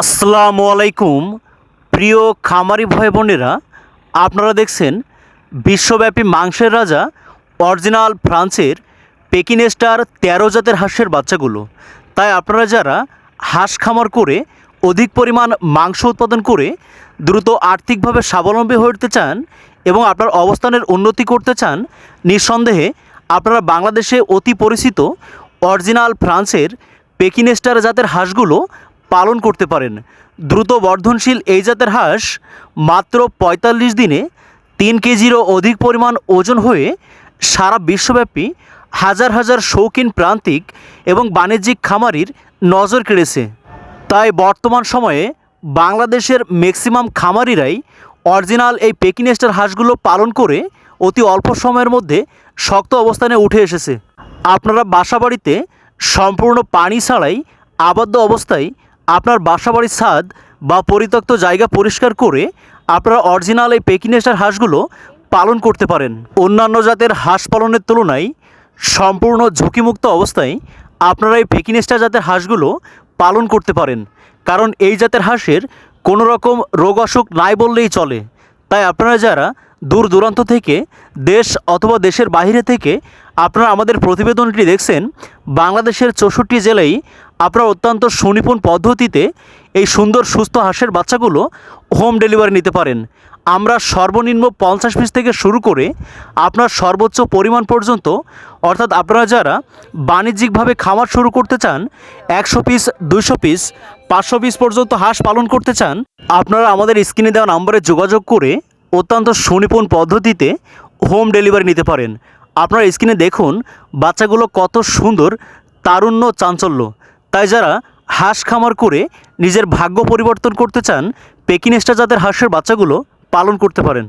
আসসালামু আলাইকুম। প্রিয় খামারি ভাই বোনেরা, আপনারা দেখছেন বিশ্বব্যাপী মাংসের রাজা অরিজিনাল ফ্রান্সের পেকিনেস্টার তেরো জাতের হাঁসের বাচ্চাগুলো। তাই আপনারা যারা হাঁস খামার করে অধিক পরিমাণ মাংস উৎপাদন করে দ্রুত আর্থিকভাবে স্বাবলম্বী হয়ে উঠতে চান এবং আপনার অবস্থানের উন্নতি করতে চান, নিঃসন্দেহে আপনারা বাংলাদেশে অতি পরিচিত অরিজিনাল ফ্রান্সের পেকিনেস্টার জাতের হাঁসগুলো পালন করতে পারেন। দ্রুত বর্ধনশীল এই জাতের হাঁস মাত্র পঁয়তাল্লিশ দিনে তিন কেজিরও অধিক পরিমাণ ওজন হয়ে সারা বিশ্বব্যাপী হাজার হাজার শৌখিন প্রান্তিক এবং বাণিজ্যিক খামারির নজর কেড়েছে। তাই বর্তমান সময়ে বাংলাদেশের ম্যাক্সিমাম খামারিরাই অরিজিনাল এই পেকিনেস্টার হাঁসগুলো পালন করে অতি অল্প সময়ের মধ্যে শক্ত অবস্থানে উঠে এসেছে। আপনারা বাসাবাড়িতে সম্পূর্ণ পানি ছাড়াই আবদ্ধ অবস্থায় আপনার বাসাবাড়ির ছাদ বা পরিত্যক্ত জায়গা পরিষ্কার করে আপনারা অরিজিনাল এই পেকিনেস্টার হাঁসগুলো পালন করতে পারেন। অন্যান্য জাতের হাঁস পালনের তুলনায় সম্পূর্ণ ঝুঁকিমুক্ত অবস্থায় আপনারা এই পেকিনেস্টার জাতের হাঁসগুলো পালন করতে পারেন। কারণ এই জাতের হাঁসের কোনো রকম রোগ অসুখ নাই বললেই চলে। তাই আপনারা যারা দূর দূরান্ত থেকে দেশ অথবা দেশের বাইরে থেকে আপনারা আমাদের প্রতিবেদনটি দেখছেন, বাংলাদেশের চৌষট্টি জেলায় আপনারা অত্যন্ত সুনিপুণ পদ্ধতিতে এই সুন্দর সুস্থ হাঁসের বাচ্চাগুলো হোম ডেলিভারি নিতে পারেন। আমরা সর্বনিম্ন পঞ্চাশ পিস থেকে শুরু করে আপনার সর্বোচ্চ পরিমাণ পর্যন্ত, অর্থাৎ আপনারা যারা বাণিজ্যিকভাবে খামার শুরু করতে চান, একশো পিস, দুইশো পিস, পাঁচশো পিস পর্যন্ত হাঁস পালন করতে চান, আপনারা আমাদের স্ক্রিনে দেওয়া নম্বরে যোগাযোগ করে অত্যন্ত সুনিপুণ পদ্ধতিতে হোম ডেলিভারি নিতে পারেন। আপনারা স্ক্রিনে দেখুন, বাচ্চাগুলো কত সুন্দর, তারুণ্য, চাঞ্চল্য। তাই যারা হাঁস খামার করে নিজের ভাগ্য পরিবর্তন করতে চান পেকিনেস্টা জাতের হাঁসের বাচ্চাগুলো পালন করতে পারেন।